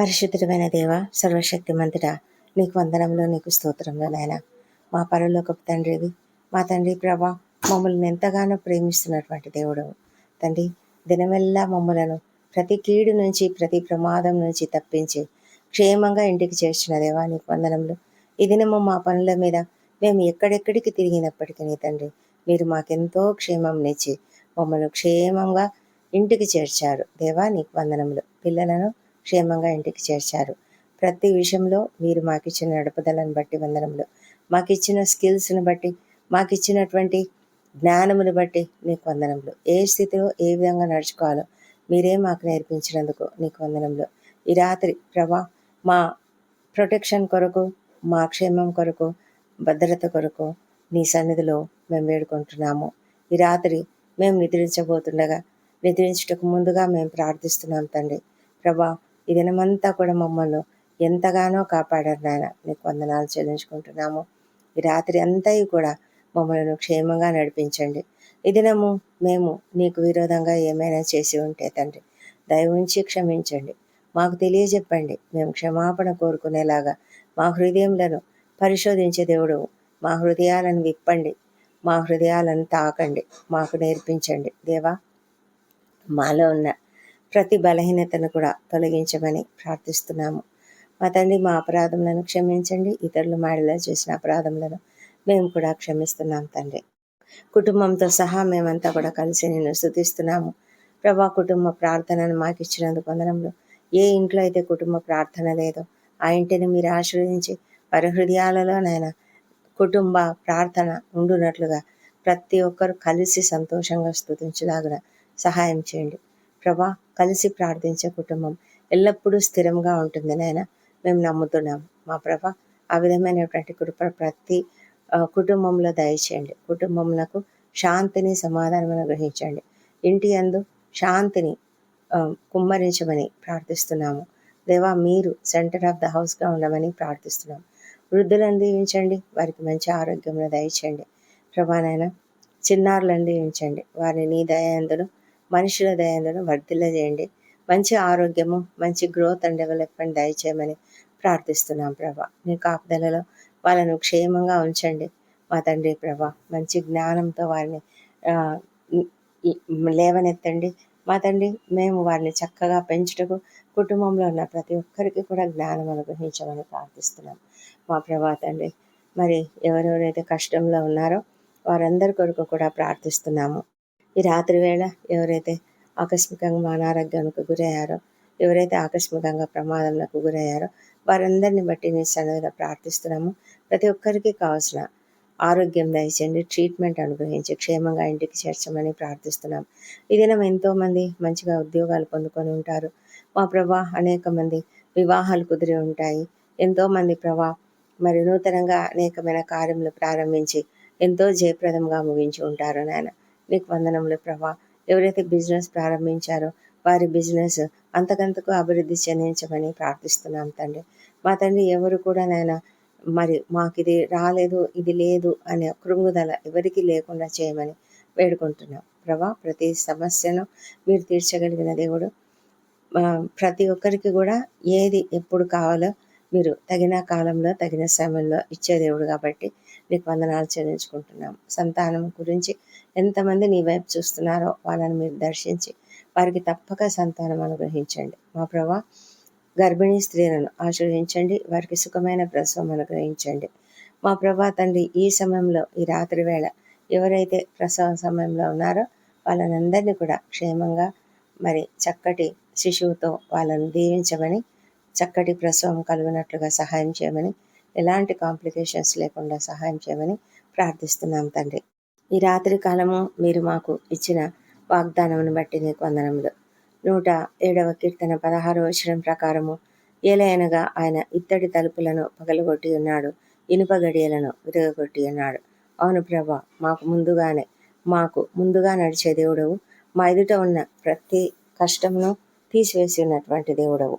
పరిశుద్ధమైన దేవ సర్వశక్తి మంతుడ నీకు వందనంలో నీకు స్తోత్రంలో నాయన. మా పరలోకపు తండ్రివి మా తండ్రి ప్రభా మమ్మల్ని ఎంతగానో ప్రేమిస్తున్నటువంటి దేవుడు. తండ్రి దినమెల్లా మమ్మలను ప్రతి కీడు నుంచి ప్రతి ప్రమాదం నుంచి తప్పించి క్షేమంగా ఇంటికి చేర్చిన దేవా నీకు వందనములు. ఈ దినము మా పనుల మీద మేము ఎక్కడెక్కడికి తిరిగినప్పటికీ తండ్రి మీరు మాకెంతో క్షేమం నిచ్చి మమ్మల్ని క్షేమంగా ఇంటికి చేర్చారు. దేవా నీకు వందనములు. పిల్లలను క్షేమంగా ఇంటికి చేర్చారు. ప్రతి విషయంలో మీరు మాకిచ్చిన నడుపుదలను బట్టి వందనములు. మాకిచ్చిన స్కిల్స్ని బట్టి మాకిచ్చినటువంటి జ్ఞానమును బట్టి నీకు వందనములు. ఏ స్థితిలో ఏ విధంగా నడుచుకోవాలో మీరే మాకు నేర్పించినందుకు నీకు వందనములు. ఈ రాత్రి ప్రభా మా ప్రొటెక్షన్ కొరకు మా క్షేమం కొరకు భద్రత కొరకు నీ సన్నిధిలో మేము వేడుకుంటున్నాము. ఈ రాత్రి మేము నిద్రించబోతుండగా నిద్రించుటకు ముందుగా మేము ప్రార్థిస్తున్నాం తండ్రి. ప్రభా ఈ దినమంతా కూడా మమ్మల్ని ఎంతగానో కాపాడారు నాయన. నీకు వందనాలు చెల్లించుకుంటున్నాము. ఈ రాత్రి అంతా కూడా మమ్మల్ని క్షేమంగా నడిపించండి. ఈ దినము మేము నీకు విరోధంగా ఏమైనా చేసి ఉంటే తండ్రి దయవుంచి క్షమించండి. మాకు తెలియజెప్పండి. మేము క్షమాపణ కోరుకునేలాగా మా హృదయంలను పరిశోధించే దేవుడు మా హృదయాలను విప్పండి. మా హృదయాలను తాకండి. మాకు నేర్పించండి. దేవా మాలో ఉన్న ప్రతి బలహీనతను కూడా తొలగించమని ప్రార్థిస్తున్నాము. మా తండ్రి మా అపరాధములను క్షమించండి. ఇతరులు మాడిలో చేసిన అపరాధములను మేము కూడా క్షమిస్తున్నాం తండ్రి. కుటుంబంతో సహా మేమంతా కూడా కలిసి నిన్ను స్థుతిస్తున్నాము. ప్రభా కుటుంబ ప్రార్థనను మాకు ఇచ్చినందుకు వందనంలో ఏ ఇంట్లో అయితే కుటుంబ ప్రార్థన లేదో ఆ ఇంటిని మీరు ఆశీర్వదించి వారి హృదయాలలోనైనా కుటుంబ ప్రార్థన ఉండునట్లుగా ప్రతి ఒక్కరు కలిసి సంతోషంగా స్థుతించలాగిన సహాయం చేయండి. ప్రభా కలిసి ప్రార్థించే కుటుంబం ఎల్లప్పుడూ స్థిరంగా ఉంటుంది నాయన మేము నమ్ముతున్నాం. మా ప్రభ ఆ విధమైనటువంటి కృప ప్రతి కుటుంబంలో దయచేయండి. కుటుంబంలో శాంతిని సమాధానం గ్రహించండి ఇంటి అందు శాంతిని కుమ్మరించమని ప్రార్థిస్తున్నాము. దేవా మీరు సెంటర్ ఆఫ్ ద హౌస్గా ఉండమని ప్రార్థిస్తున్నాం. వృద్ధులను దీవించండి వారికి మంచి ఆరోగ్యంలో దయచేయండి. ప్రభానైనా చిన్నారులను దీవించండి. వారిని నీ దయాందును మనుషుల దయాందును వర్ధిల్ల చేయండి మంచి ఆరోగ్యము మంచి గ్రోత్ అండ్ డెవలప్మెంట్ దయచేయమని ప్రార్థిస్తున్నాం ప్రభా. నీ కాపుదలలో వాళ్ళను క్షేమంగా ఉంచండి. మా తండ్రి ప్రభా మంచి జ్ఞానంతో వారిని లేవనెత్తండి. మా తండ్రి మేము వారిని చక్కగా పెంచుటకు కుటుంబంలో ఉన్న ప్రతి ఒక్కరికి కూడా జ్ఞానం అనుగ్రహించమని ప్రార్థిస్తున్నాం. మా ప్రభా తండ్రి మరి ఎవరెవరైతే కష్టంలో ఉన్నారో వారందరి కొరకు కూడా ప్రార్థిస్తున్నాము. ఈ రాత్రి వేళ ఎవరైతే ఆకస్మికంగా అనారోగ్యానికి గురయ్యారో ఎవరైతే ఆకస్మికంగా ప్రమాదంలకు గురయ్యారో వారందరిని బట్టి నేను సన్నిధిలో ప్రార్థిస్తున్నాము. ప్రతి ఒక్కరికి కావాల్సిన ఆరోగ్యం దయచేయండి ట్రీట్మెంట్ అనుగ్రహించి క్షేమంగా ఇంటికి చేర్చమని ప్రార్థిస్తున్నాం ఈ దినం ఎంతో మంది మంచిగా ఉద్యోగాలు పొందుకొని ఉంటారు. మా ప్రభా అనేక మంది వివాహాలు కుదిరి ఉంటాయి. ఎంతో మంది ప్రభా మరి నూతనంగా అనేకమైన కార్యములు ప్రారంభించి ఎంతో జయప్రదంగా ముగించి ఉంటారు నాయన. నీకు వందనములు ప్రభా. ఎవరైతే బిజినెస్ ప్రారంభించారో వారి బిజినెస్ అంతకంతకు అభివృద్ధి చెందించమని ప్రార్థిస్తున్నాం తండ్రి. మా తండ్రి ఎవరు కూడా నాయన మరి మాకు ఇది రాలేదు ఇది లేదు అనే కృంగుదల ఎవరికి లేకుండా చేయమని వేడుకుంటున్నాం. ప్రభా ప్రతి సమస్యను మీరు తీర్చగలిగిన దేవుడు. ప్రతి ఒక్కరికి కూడా ఏది ఎప్పుడు కావాలో మీరు తగిన కాలంలో తగిన సమయంలో ఇచ్చే దేవుడు కాబట్టి మీకు వందనాలు చెల్లించుకుంటున్నాం. సంతానం గురించి ఎంతమంది నీ వైపు చూస్తున్నారో వాళ్ళని మీరు దర్శించి వారికి తప్పక సంతానం అనుగ్రహించండి. మా ప్రభా గర్భిణీ స్త్రీలను ఆశీర్వదించండి వారికి సుఖమైన ప్రసవం అనుగ్రహించండి. మా ప్రభా తండ్రి ఈ సమయంలో ఈ రాత్రి వేళ ఎవరైతే ప్రసవ సమయంలో ఉన్నారో వాళ్ళనందరినీ కూడా క్షేమంగా మరి చక్కటి శిశువుతో వాళ్ళని దీవించమని చక్కటి ప్రసవం కలుగునట్లుగా సహాయం చేయమని ఎలాంటి కాంప్లికేషన్స్ లేకుండా సహాయం చేయమని ప్రార్థిస్తున్నాం తండ్రి. ఈ రాత్రి కాలము మీరు మాకు ఇచ్చిన వాగ్దానమును బట్టి నీకు వందనములు. నూట ఏడవ కీర్తన పదహారవ వచనం ప్రకారము ఏలయనగా ఆయన ఇత్తడి తలుపులను పగలగొట్టి ఉన్నాడు. ఇనుప గడియలను విరగొట్టి ఉన్నాడు. అవును ప్రభా మాకు ముందుగానే మాకు ముందుగా నడిచే దేవుడవు. మా ఎదుట ఉన్న ప్రతి కష్టమును తీసివేసి ఉన్నటువంటి దేవుడవు.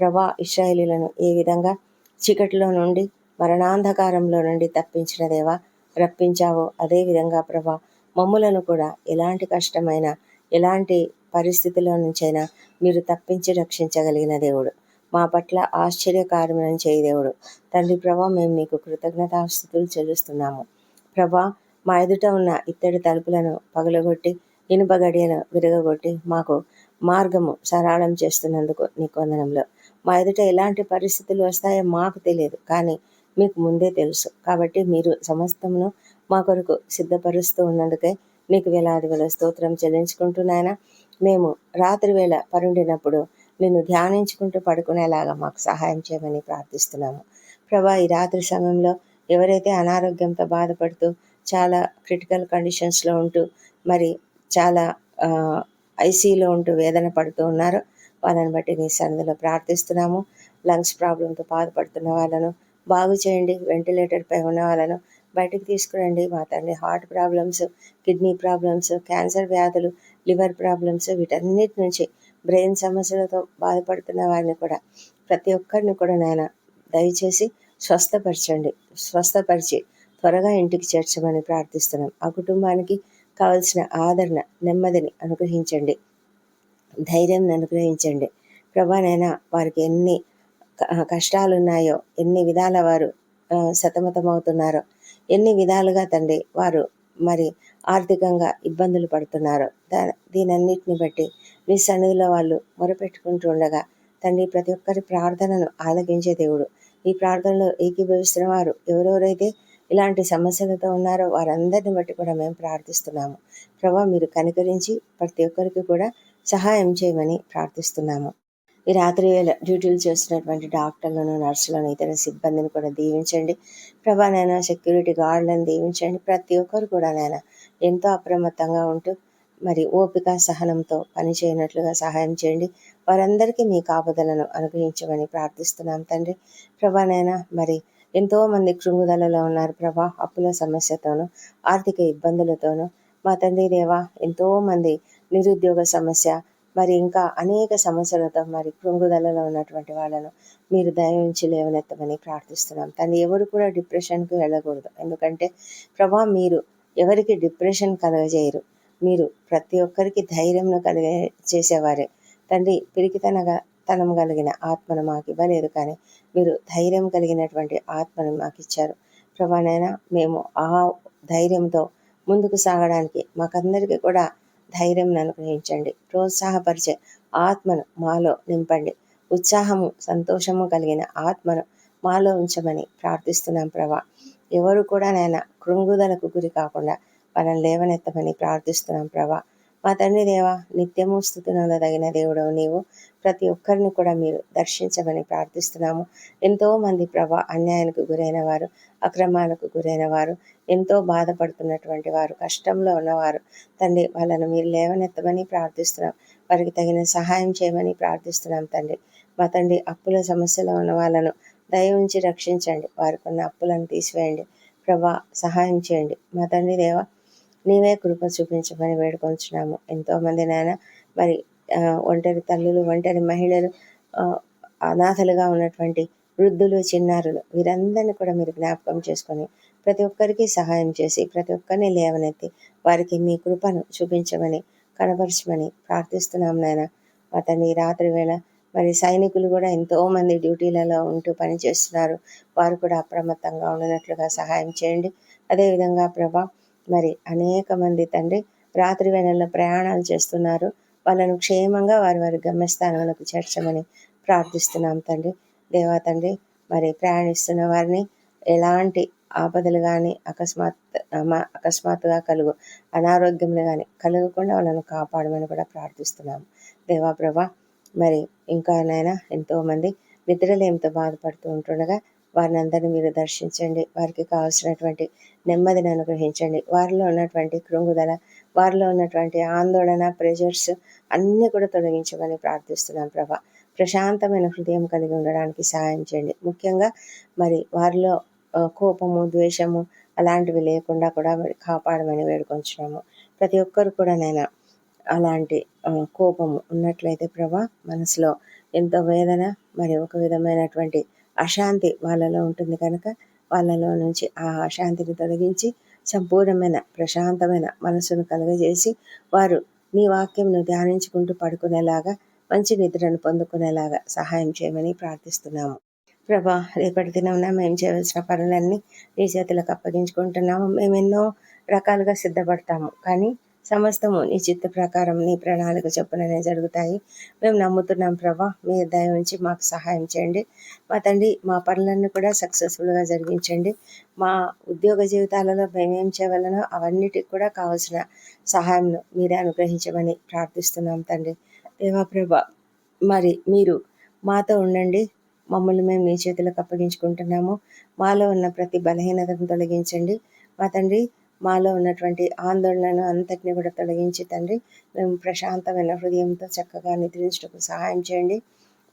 ప్రభా ఇస్రాయేలీలను ఏ విధంగా చీకటిలో నుండి మరణాంధకారంలో నుండి తప్పించిన దేవా రప్పించావో అదేవిధంగా ప్రభా మమ్ములను కూడా ఎలాంటి కష్టమైన ఎలాంటి పరిస్థితిలో నుంచైనా మీరు తప్పించి రక్షించగలిగిన దేవుడు. మా పట్ల ఆశ్చర్యకారమైన చేయి దేవుడు. తండ్రి ప్రభా మేము మీకు కృతజ్ఞతాస్థుతులు చెల్లిస్తున్నాము. ప్రభా మా ఎదుట ఉన్న ఇత్తడి తలుపులను పగలగొట్టి ఇనుప గడియను విరగగొట్టి మాకు మార్గము సరళం చేస్తున్నందుకు నీ కొందనంలో మా ఎదుట ఎలాంటి పరిస్థితులు వస్తాయో మాకు తెలియదు కానీ మీకు ముందే తెలుసు. కాబట్టి మీరు సమస్తమును మా కొరకు సిద్ధపరుస్తూ ఉన్నందుకే నీకు వేలాది వేల స్తోత్రం చెల్లించుకుంటున్నాయన మేము రాత్రి వేళ పరుండినప్పుడు నిన్ను ధ్యానించుకుంటూ పడుకునేలాగా మాకు సహాయం చేయమని ప్రార్థిస్తున్నాము. ప్రభా ఈ రాత్రి సమయంలో ఎవరైతే అనారోగ్యంతో బాధపడుతూ చాలా క్రిటికల్ కండిషన్స్లో ఉంటూ మరి చాలా ఐసీలో ఉంటూ వేదన పడుతూ ఉన్నారో వాళ్ళని బట్టి నీ సన్నిధిలో ప్రార్థిస్తున్నాము. లంగ్స్ ప్రాబ్లంతో బాధపడుతున్న వాళ్ళను బాగు చేయండి. వెంటిలేటర్పై ఉన్న వాళ్ళను బయటకు తీసుకురండి. మా తండ్రి heart problems kidney problems cancer వ్యాధులు లివర్ ప్రాబ్లమ్స్ వీటన్నిటి నుంచి బ్రెయిన్ సమస్యలతో బాధపడుతున్న వారిని కూడా ప్రతి ఒక్కరిని కూడా నాయన దయచేసి స్వస్థపరచండి. స్వస్థపరిచి త్వరగా ఇంటికి చేర్చమని ప్రార్థిస్తున్నాం. ఆ కుటుంబానికి కావలసిన ఆదరణ నెమ్మదిని అనుగ్రహించండి. ధైర్యం అనుగ్రహించండి. ప్రభానైనా వారికి ఎన్ని కష్టాలు ఉన్నాయో ఎన్ని విధాల వారు సతమతమవుతున్నారో ఎన్ని విధాలుగా తండ్రి వారు మరి ఆర్థికంగా ఇబ్బందులు పడుతున్నారో దా దీనన్నిటిని బట్టి మీ సన్నిధిలో వాళ్ళు మొరపెట్టుకుంటూ ఉండగా తండ్రి ప్రతి ఒక్కరి ప్రార్థనను ఆలకించే దేవుడు. ఈ ప్రార్థనలో ఏకీభవిస్తున్న వారు ఎవరెవరైతే ఇలాంటి సమస్యలతో ఉన్నారో వారందరిని బట్టి కూడా మేము ప్రార్థిస్తున్నాము. ప్రభా మీరు కనికరించి ప్రతి ఒక్కరికి కూడా సహాయం చేయమని ప్రార్థిస్తున్నాము. ఈ రాత్రి వేళ డ్యూటీలు చేస్తున్నటువంటి డాక్టర్లను నర్సులను ఇతర సిబ్బందిని కూడా దీవించండి. ప్రభా సెక్యూరిటీ గార్డులను దీవించండి. ప్రతి ఒక్కరు కూడా నాయన ఎంతో అప్రమత్తంగా ఉంటూ మరి ఓపిక సహనంతో పనిచేయనట్లుగా సహాయం చేయండి. వారందరికీ మీ కాపుదలను అనుగ్రహించమని ప్రార్థిస్తున్నాం తండ్రి. ప్రభానైనా మరి ఎంతో మంది కృంగుదలలో ఉన్నారు ప్రభా అప్పుల సమస్యతోనూ ఆర్థిక ఇబ్బందులతోనూ. మా తండ్రి దేవా ఎంతో మంది నిరుద్యోగ సమస్య మరి ఇంకా అనేక సమస్యలతో మరి కృంగుదలలో ఉన్నటువంటి వాళ్ళను మీరు దయవించి లేవనెత్తమని ప్రార్థిస్తున్నాం. తను ఎవరు కూడా డిప్రెషన్కి వెళ్ళకూడదు. ఎందుకంటే ప్రభా మీరు ఎవరికి డిప్రెషన్ కలగజేయరు. మీరు ప్రతి ఒక్కరికి ధైర్యంను కలిగే చేసేవారే. తండ్రి పిరికితనగా తనం కలిగిన ఆత్మను మాకు ఇవ్వలేదు కానీ మీరు ధైర్యం కలిగినటువంటి ఆత్మను మాకు ఇచ్చారు. ప్రభానైనా మేము ఆ ధైర్యంతో ముందుకు సాగడానికి మాకందరికీ కూడా ధైర్యం అనుగ్రహించండి ప్రోత్సాహపరిచే ఆత్మను మాలో నింపండి. ఉత్సాహము సంతోషము కలిగిన ఆత్మను మాలో ఉంచమని ప్రార్థిస్తున్నాం ప్రభా. ఎవరు కూడా నాయన కృంగుదలకు గురి కాకుండా మనం లేవనెత్తమని ప్రార్థిస్తున్నాం ప్రభా. మా తండ్రి దేవా నిత్యము స్థుతునందదగిన దేవుడు నీవు. ప్రతి ఒక్కరిని కూడా మీరు దర్శించమని ప్రార్థిస్తున్నాము. ఎంతో మంది ప్రభ అన్యాయానికి గురైన వారు అక్రమాలకు గురైన వారు ఎంతో బాధపడుతున్నటువంటి వారు కష్టంలో ఉన్నవారు తండ్రి వాళ్ళను మీరు లేవనెత్తమని ప్రార్థిస్తున్నాం. వారికి తగిన సహాయం చేయమని ప్రార్థిస్తున్నాం తండ్రి. మా తండ్రి అప్పుల సమస్యలో ఉన్న వాళ్ళను దయ ఉంచి రక్షించండి. వారికి ఉన్న అప్పులను తీసివేయండి. ప్రభా సహాయం చేయండి. మా తండ్రి దేవ నీవే కృప చూపించమని వేడుకొంచున్నాము. ఎంతోమంది నాయన మరి ఒంటరి తల్లులు ఒంటరి మహిళలు అనాథలుగా ఉన్నటువంటి వృద్ధులు చిన్నారులు వీరందరినీ కూడా మీరు జ్ఞాపకం చేసుకొని ప్రతి ఒక్కరికి సహాయం చేసి ప్రతి ఒక్కరిని లేవనెత్తి వారికి మీ కృపను చూపించమని కనపరచమని ప్రార్థిస్తున్నాం నాయన. అతని రాత్రి వేళ మరి సైనికులు కూడా ఎంతో మంది డ్యూటీలలో ఉంటూ పనిచేస్తున్నారు. వారు కూడా అప్రమత్తంగా ఉండనట్లుగా సహాయం చేయండి. అదేవిధంగా ప్రభా మరి అనేక మంది తండ్రి రాత్రి వేళల్లో ప్రయాణాలు చేస్తున్నారు. వాళ్ళను క్షేమంగా వారి వారి గమ్యస్థానాలకు చేర్చమని ప్రార్థిస్తున్నాం తండ్రి. దేవా తండ్రి మరి ప్రయాణిస్తున్న వారిని ఎలాంటి ఆపదలు కానీ అకస్మాత్ అకస్మాత్తుగా కలుగు అనారోగ్యములు కానీ కలగకుండా వాళ్ళను కాపాడమని కూడా ప్రార్థిస్తున్నాము దేవా ప్రభా మరి ఇంకా నైనా ఎంతోమంది నిద్రలేమితో బాధపడుతూ ఉంటుండగా వారిని అందరినీ మీరు దర్శించండి. వారికి కావాల్సినటువంటి నెమ్మదిని అనుగ్రహించండి. వారిలో ఉన్నటువంటి కృంగుదల వారిలో ఉన్నటువంటి ఆందోళన ప్రెషర్స్ అన్నీ కూడా తొలగించమని ప్రార్థిస్తున్నాం ప్రభా. ప్రశాంతమైన హృదయం కలిగి ఉండడానికి సహాయం చేయండి. ముఖ్యంగా మరి వారిలో కోపము ద్వేషము అలాంటివి లేకుండా కూడా మరి కాపాడమని వేడుకొంచున్నాము. ప్రతి ఒక్కరు కూడా నేను అలాంటి కోపము ఉన్నట్లయితే ప్రభా మనసులో ఎంతో వేదన మరి ఒక విధమైనటువంటి అశాంతి వాళ్ళలో ఉంటుంది కనుక వాళ్ళలో నుంచి ఆ అశాంతిని తొలగించి సంపూర్ణమైన ప్రశాంతమైన మనసును కలుగజేసి వారు నీ వాక్యంను ధ్యానించుకుంటూ పడుకునేలాగా మంచి నిద్రను పొందుకునేలాగా సహాయం చేయమని ప్రార్థిస్తున్నాము. ప్రభా రేపటి దినమున మేము చేయవలసిన పనులన్నీ నీ చేతులకు అప్పగించుకుంటున్నాము. మేము ఎన్నో రకాలుగా సిద్ధపడతాము. కానీ సమస్తము నీ చిత్త ప్రకారం నీ ప్రణాళిక చొప్పుననే జరుగుతాయి. మేము నమ్ముతున్నాం ప్రభా మీ దయ ఉంచి మాకు సహాయం చేయండి. మా తండ్రి మా పనులన్నీ కూడా సక్సెస్ఫుల్గా జరిగించండి. మా ఉద్యోగ జీవితాలలో మేమేం చేయవలనో అవన్నిటికి కూడా కావాల్సిన సహాయంను మీరే అనుగ్రహించమని ప్రార్థిస్తున్నాం తండ్రి. దేవా ప్రభా మరి మీరు మాతో ఉండండి. మమ్మల్ని మేము మీ చేతులకు అప్పగించుకుంటున్నాము. మాలో ఉన్న ప్రతి బలహీనతను తొలగించండి. మా తండ్రి మాలో ఉన్నటువంటి ఆందోళనను అంతటిని కూడా తొలగించి తండ్రి మేము ప్రశాంతమైన హృదయంతో చక్కగా నిద్రించటకు సహాయం చేయండి.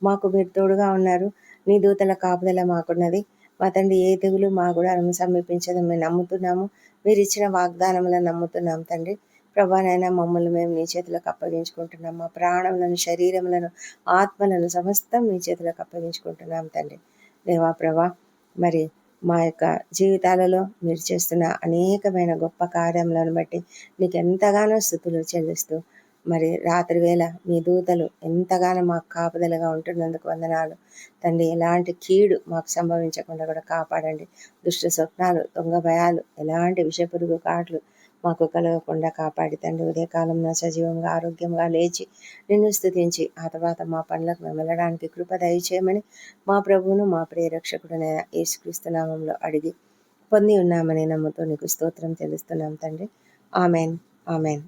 మాకు మీరు తోడుగా ఉన్నారు. నీ దూతల కాపుదల మాకున్నది. మా తండ్రి ఏ తెగులు మా కూడా సమీపించదని మేము నమ్ముతున్నాము. మీరు ఇచ్చిన వాగ్దానములను నమ్ముతున్నాం తండ్రి. ప్రభానైనా మమ్మల్ని మేము నీ చేతులకు అప్పగించుకుంటున్నాం. మా ప్రాణములను శరీరములను ఆత్మలను సమస్తం నీ చేతులకు అప్పగించుకుంటున్నాం తండ్రి. దేవా ప్రభా మరి మా యొక్క జీవితాలలో మీరు చేస్తున్న అనేకమైన గొప్ప కార్యములను బట్టి నీకు ఎంతగానో స్థుతులు చెల్లిస్తూ మరి రాత్రి వేళ మీ దూతలు ఎంతగానో మాకు కాపుదలుగా ఉంటున్నందుకు వందనాలు. తండ్రి ఎలాంటి కీడు మాకు సంభవించకుండా కూడా కాపాడండి. దుష్ట స్వప్నాలు దొంగ భయాలు ఎలాంటి విషపురుగు కాట్లు మాకు కలగకుండా కాపాడి తండ్రి ఉదయకాలంలో సజీవంగా ఆరోగ్యంగా లేచి నిన్ను స్థుతించి ఆ తర్వాత మా పనులకు మేము వెళ్ళడానికి కృప దయచేయమని మా ప్రభువును మా ప్రియరక్షకుడునైన యేసుక్రీస్తు నామంలో అడిగి పొంది ఉన్నామని నమ్ముతూ నీకు స్తోత్రం తెలుస్తున్నాం తండ్రి. ఆమెన్. ఆమెన్.